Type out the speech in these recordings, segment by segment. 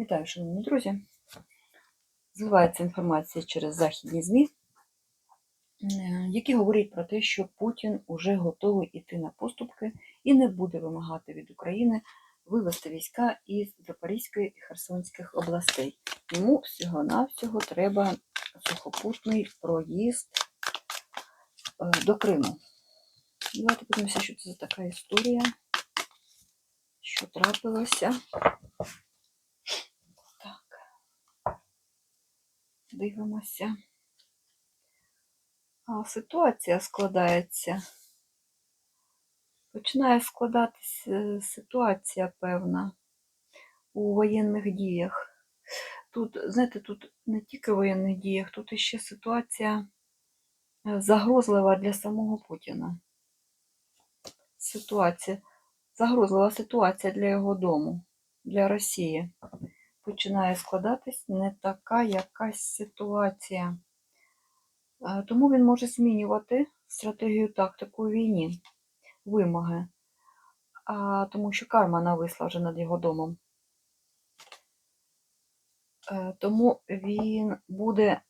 Вітаю, шановні друзі. Зливається інформація через західні ЗМІ, е, які говорять про те, що Путін уже готовий іти на поступки і не буде вимагати від України вивести війська із Запорізької і Херсонських областей. Йому всього-навсього треба сухопутний проїзд е, до Криму. Давайте подивимося, що це за така історія, що трапилося. Дивимося. А ситуація складається. Починає складатися ситуація певна у воєнних діях. Тут, знаєте, тут не тільки в воєнних діях, тут іще ситуація е, загрозлива для самого Путіна. Ситуація, загрозлива ситуація для його дому, для Росії починає складатись не така якась ситуація. Е, Тому він може змінювати стратегію тактику у війні, вимоги, а, тому що карма нависла вже над його домом. Е, Тому він буде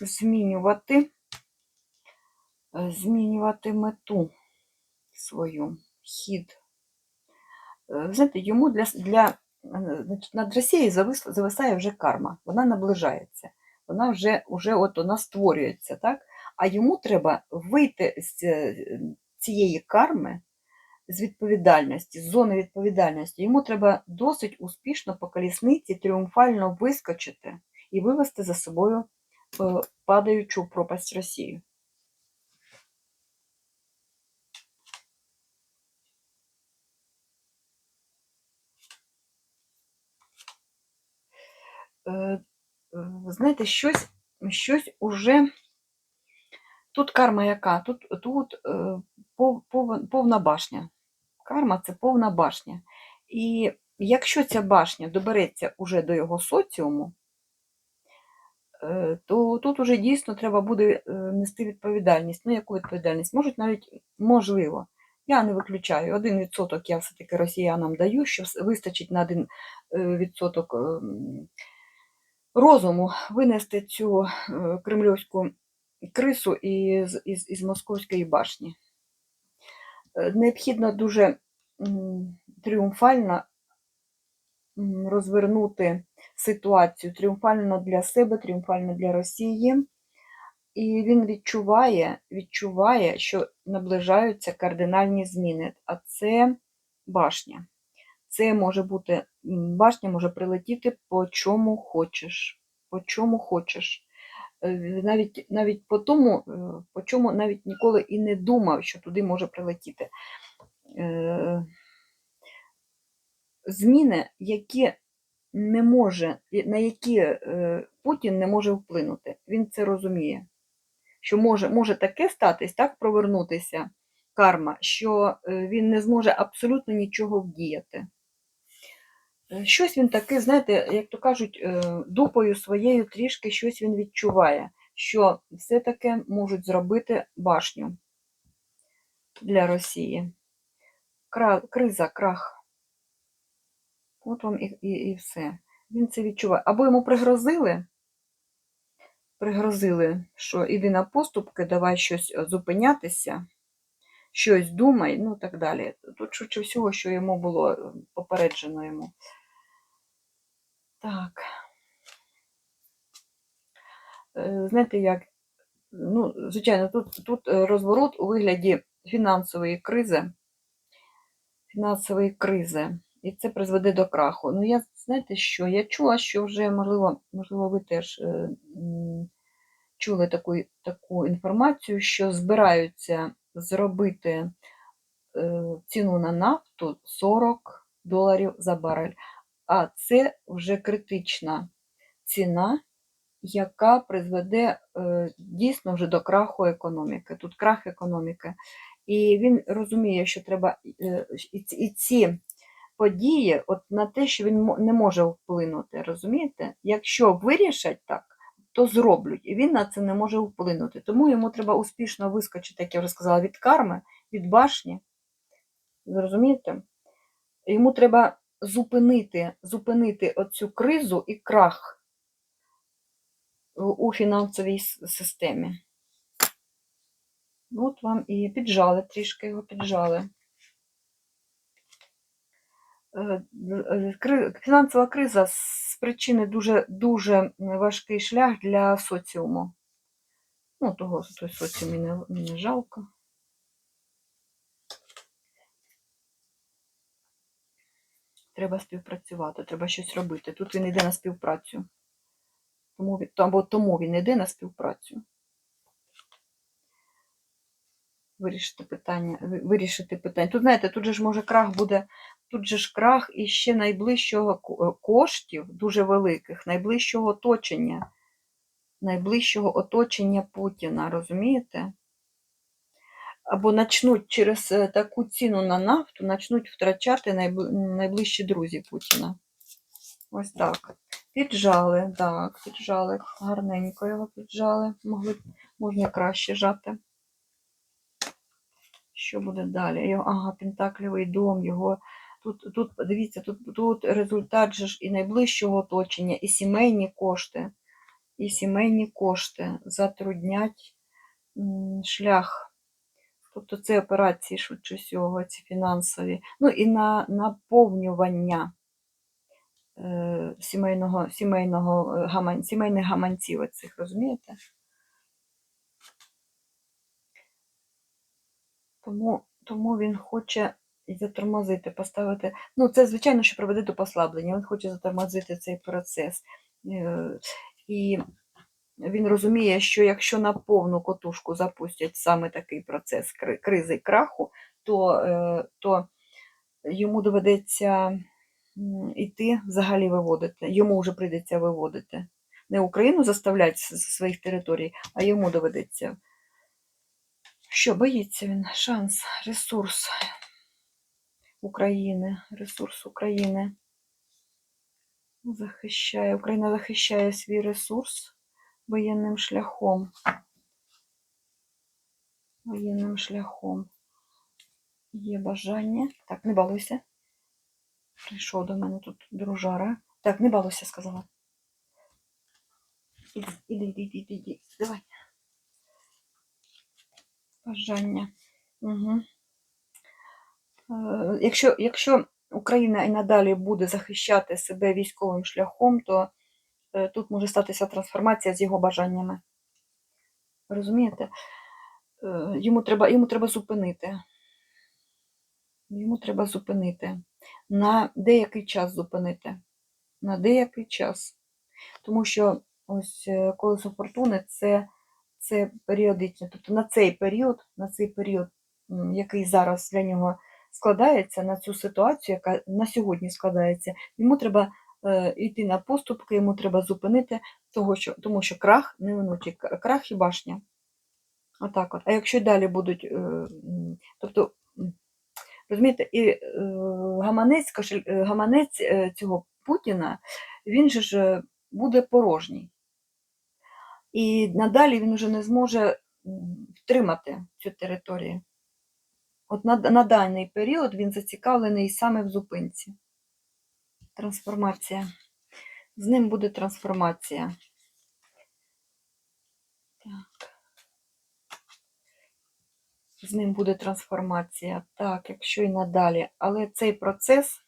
змінювати, е, змінювати мету свою, хід. Знаєте, йому для, для над Росією завис- зависає вже карма, вона наближається, вона вже, вже от вона створюється, так? А йому треба вийти з е, цієї карми, з відповідальності, з зони відповідальності. Йому треба досить успішно по колісниці тріумфально вискочити і вивести за собою е, падаючу пропасть Росію. Знаєте, щось, щось уже. Тут карма яка? Тут, тут пов- повна башня. Карма це повна башня. І якщо ця башня добереться уже до його соціуму, е, то тут уже дійсно треба буде е, нести відповідальність. Ну, яку відповідальність? Можуть навіть, можливо, я не виключаю, один відсоток я все-таки росіянам даю, що вистачить на один е, відсоток ем, розуму винести цю е, кремльовську крису із, із, із московської башні. Е, Необхідно дуже тріумфально розвернути ситуацію тріумфально для себе, тріумфально для Росії. І він відчуває, відчуває, що наближаються кардинальні зміни. А це башня. Це може бути башня може прилетіти по чому хочеш. По чому хочеш. Е, Навіть, навіть по тому, е, по чому навіть ніколи і не думав, що туди може прилетіти. Е, Зміни, які не може, на які Путін не може вплинути. Він це розуміє. Що може, може таке статись, так провернутися карма, що він не зможе абсолютно нічого вдіяти. Е, Щось він таке, знаєте, як то кажуть, е, дупою своєю трішки щось він відчуває, що все-таки можуть зробити башню для Росії. Кра- Криза, крах. От вам і, і, і все. Він це відчуває. Або йому пригрозили, пригрозили, що іди на поступки, давай щось е, зупинятися, щось думай, ну так далі. Тут швидше всього, що йому було попереджено йому. Так. Е, Знаєте, як, ну, звичайно, тут, тут е, розворот у вигляді фінансової кризи. Фінансової кризи. І це призведе до краху. Ну, я, знаєте що, я чула, що вже, можливо, можливо, ви теж е, чули таку, таку інформацію, що збираються зробити ціну на нафту 40 доларів за барель. А це вже критична ціна, яка призведе е, дійсно вже до краху економіки. Тут крах економіки. І він розуміє, що треба е, і ці- події от на те, що він не може вплинути. Розумієте? Якщо вирішать так, то зроблять, і він на це не може вплинути. Тому йому треба успішно вискочити, як я вже сказала, від карми, від башні. Зрозумієте? Йому треба зупинити, зупинити оцю кризу і крах у- фінансовій системі. От вам і піджали, трішки його піджали. Е, е, Фінансова криза спричинить дуже, дуже важкий шлях для соціуму. Ну, того, той соціум мені не, не жалко. Треба співпрацювати, треба щось робити. Тут він йде на співпрацю. Тому, або тому він йде на співпрацю. Вирішити питання, вирішити питання. Тут, знаєте, тут же ж може крах буде, тут же ж крах і ще найближчого е, коштів, дуже великих, найближчого оточення, найближчого оточення Путіна, розумієте? Або начнуть через е, таку ціну на нафту, начнуть втрачати найближчі друзі Путіна. Ось так. Піджали, так, піджали. Гарненько його піджали. Могли, можна краще жати. Що буде далі? Його, ага, Пентаклівий дом, його. Тут, тут, дивіться, тут, тут результат же ж і найближчого оточення, і сімейні кошти, і сімейні кошти затруднять шлях. Тобто це операції швидше всього, ці фінансові. Ну і на наповнювання е, сімейного, сімейного е, гаман, сімейних гаманців оцих, розумієте? Тому, тому він хоче затормозити, поставити. Ну, це, звичайно, що приведе до послаблення. Він хоче затормозити цей процес. Е, І він розуміє, що якщо на повну котушку запустять саме такий процес кризи краху, то, е, то йому доведеться м, іти взагалі виводити. Йому вже прийдеться виводити. Не Україну заставлять з з своїх територій, а йому доведеться. Що боїться він? Шанс, ресурс України, ресурс України. Захищає. Україна захищає свій ресурс воєнним шляхом. Воєнним шляхом. Є бажання. Так, не балуйся. Прийшов до мене тут дружара. Так, не балуйся, сказала. Іди, іди, іди, іди, іди. Давай. Бажання. Угу. Е, Якщо, якщо Україна і надалі буде захищати себе військовим шляхом, то е, тут може статися трансформація з його бажаннями. Розумієте? Е, Йому треба, йому треба зупинити. Йому треба зупинити. На деякий час зупинити. На деякий час. Тому що ось е, колесо фортуни це, це періодично. Тобто на цей період, на цей період, який зараз для нього складається, на цю ситуацію, яка на сьогодні складається, йому треба е, йти на поступки, йому треба зупинити, того, що, тому що крах неминучий, К- крах і башня. Отак от. А якщо далі будуть, е, тобто, розумієте, і е, гаманець, е, гаманець е, цього Путіна, він же ж е, буде порожній. І надалі він вже не зможе втримати цю територію. От на, на даний період він зацікавлений саме в зупинці. Трансформація. З ним буде трансформація. Так. З ним буде трансформація. Так, якщо і надалі. Але цей процес,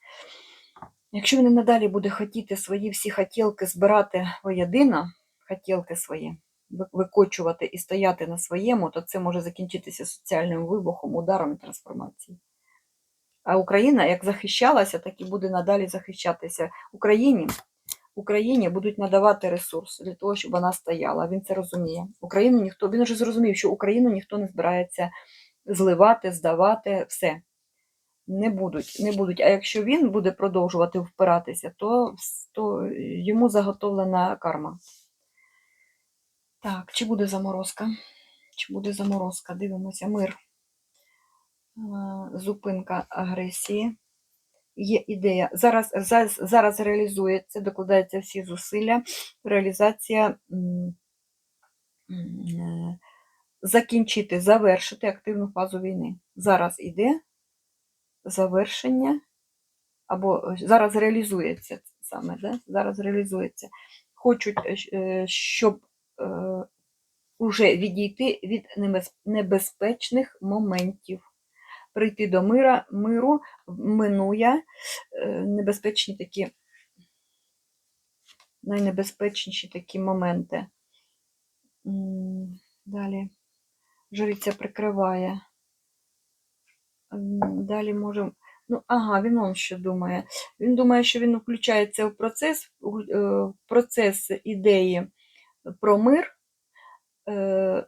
якщо він і надалі буде хотіти свої всі хотілки збирати воєдино, хотілки свої, викочувати і стояти на своєму, то це може закінчитися соціальним вибухом, ударом і трансформацією. А Україна як захищалася, так і буде надалі захищатися. Україні, Україні будуть надавати ресурс для того, щоб вона стояла. Він це розуміє. Україну ніхто, він вже зрозумів, що Україну ніхто не збирається зливати, здавати, все. Не будуть, не будуть. А якщо він буде продовжувати впиратися, то, то йому заготовлена карма. Так, чи буде заморозка? Чи буде заморозка? Дивимося, мир. Е, Зупинка агресії. Є ідея. Зараз, зараз, зараз реалізується, докладаються всі зусилля. Реалізація е, закінчити, завершити активну фазу війни. Зараз іде завершення або зараз реалізується саме, да? зараз реалізується. Хочуть, е, щоб уже відійти від небезпечних моментів, прийти до мира, миру, минує е, небезпечні такі, найнебезпечніші такі моменти. Далі. Жриця прикриває. Далі можемо. Ну, ага, він он що думає. Він думає, що він включається в процес, е, в процес ідеї про мир, е,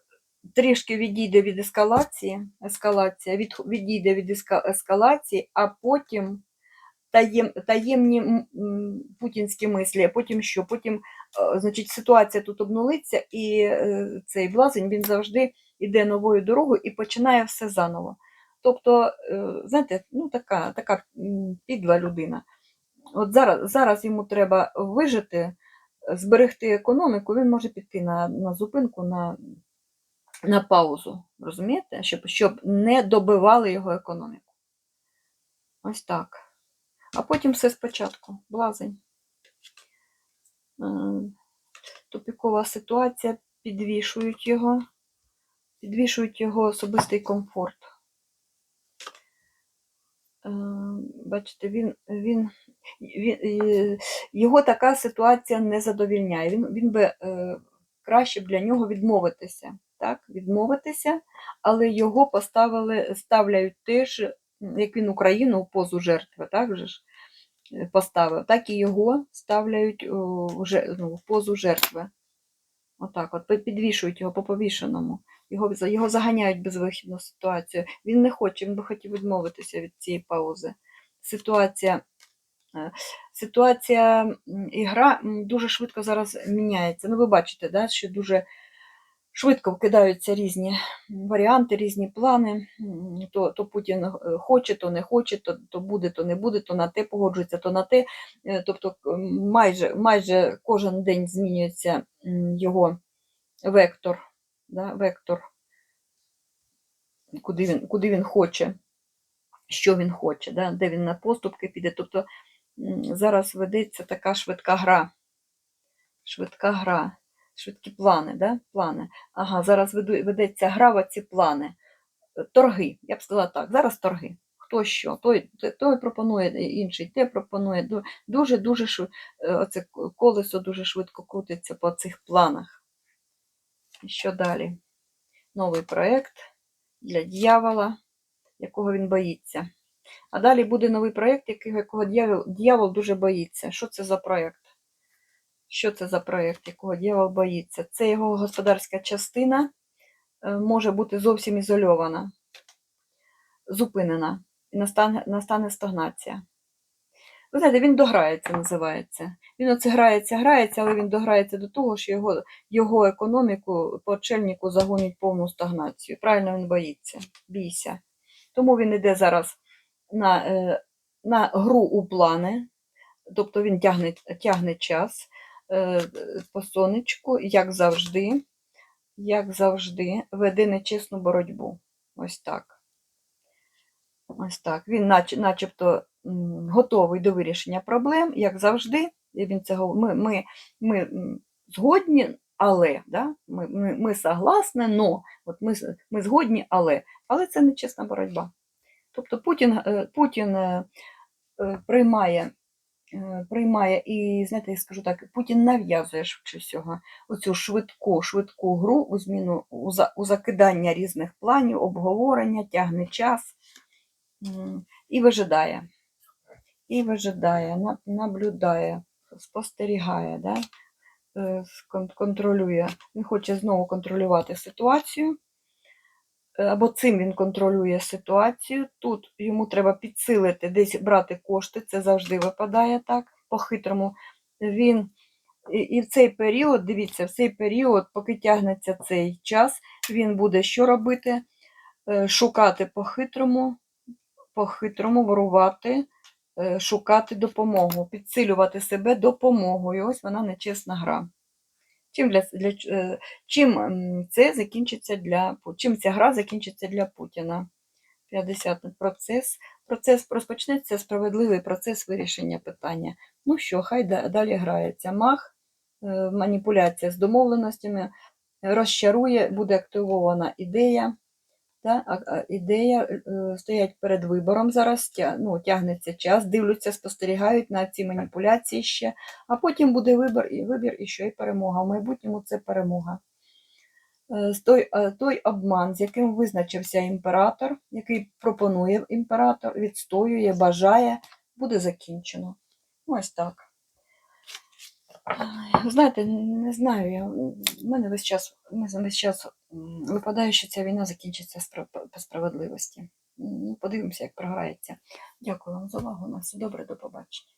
трішки відійде від ескалації, ескалація, від, відійде від ескалації, а потім таєм, таємні путінські мислі, а потім що? Потім, е, значить, ситуація тут обнулиться, і е, цей блазень він завжди йде новою дорогою і починає все заново. Тобто, е, знаєте, ну така, така підла людина. От зараз, зараз йому треба вижити, зберегти економіку, він може піти на, на зупинку, на, на паузу. Розумієте? Щоб, щоб не добивали його економіку. Ось так. А потім все спочатку. Блазень. Е, Тупікова ситуація, підвішують його, підвішують його особистий комфорт. Е, Бачите, він, він, він, його така ситуація не задовільняє. Він, він би е, краще б для нього відмовитися. Так? Відмовитися, але його поставили, ставляють теж, як він Україну у позу жертви, так же ж е, поставив, так і його ставляють о, ну, позу жертви. Отак, от пи- підвішують його по повішеному. Його, його заганяють безвихідну ситуацію. Він не хоче, він би хотів відмовитися від цієї паузи. Ситуація, е, ситуація м, і гра дуже швидко зараз міняється. Ну, ви бачите, да, що дуже швидко вкидаються різні варіанти, різні плани. То, то Путін е, хоче, то не хоче, то, то буде, то не буде, то на те погоджується, то на те. Е, Тобто майже, майже кожен день змінюється його вектор, да, вектор, куди він, куди він хоче, що він хоче, да, де він на поступки піде. Тобто зараз ведеться така швидка гра. Швидка гра, швидкі плани, да? плани. Ага, зараз ведеться гра в ці плани. Е, Торги, я б сказала так, зараз торги. Хто що, той, той пропонує, інший те пропонує. Дуже-дуже швидко, оце колесо дуже швидко крутиться по цих планах. Що далі? Новий проєкт для дьявола, якого він боїться. А далі буде новий проєкт, якого дьявол, дьявол дуже боїться. Що це за проєкт? Що це за проєкт, якого дьявол боїться? Це його господарська частина е, може бути зовсім ізольована, зупинена, і настане, настане стагнація. Ви знаєте, він дограється, називається. Він оце грається, грається, але він дограється до того, що його, його економіку по чельнику загонять повну стагнацію. Правильно він боїться, бійся. Тому він йде зараз на, е, на гру у плани, тобто він тягне, тягне час по сонечку, як завжди, як завжди, веде нечесну боротьбу. Ось так. Ось так. Він нач, начебто готовий до вирішення проблем, як завжди. Він це, ми, ми, ми згодні, але, да? ми, ми, ми согласні, но, от ми, ми згодні, але. Але це нечесна боротьба. Тобто Путін, е, Путін е, е, приймає, е, приймає і, знаєте, я скажу так, Путін нав'язує швидше всього оцю швидку, швидку гру у зміну, у закидання різних планів, обговорення, тягне час і вижидає. І вижидає, наблюдає, спостерігає, да? е, контролює. Він хоче знову контролювати ситуацію. Або цим він контролює ситуацію. Тут йому треба підсилити, десь брати кошти, це завжди випадає так, по-хитрому. Він і, і в цей період, дивіться, в цей період, поки тягнеться цей час, він буде що робити? Е, Шукати по-хитрому, по-хитрому ворувати, е, шукати допомогу, підсилювати себе допомогою. Ось вона нечесна гра. Чим, для, для, е, чим це закінчиться для чим ця гра закінчиться для Путіна? 50 процес. Процес розпочнеться справедливий процес вирішення питання. Ну що, хай далі грається. Мах, е, маніпуляція з домовленостями, розчарує, буде активована ідея. Та, ідея е, стоять перед вибором зараз, ну, тягнеться час, дивляться, спостерігають на ці маніпуляції ще, а потім буде вибір і вибір, і що і перемога. В майбутньому це перемога. Е, Той, е, той обман, з яким визначився імператор, який пропонує імператор, відстоює, бажає, буде закінчено. Ось так. Знаєте, не знаю, я, в мене весь час, весь час випадає, що ця війна закінчиться по справедливості. Ну, подивимося, як програється. Дякую вам за увагу. На все добре, до побачення.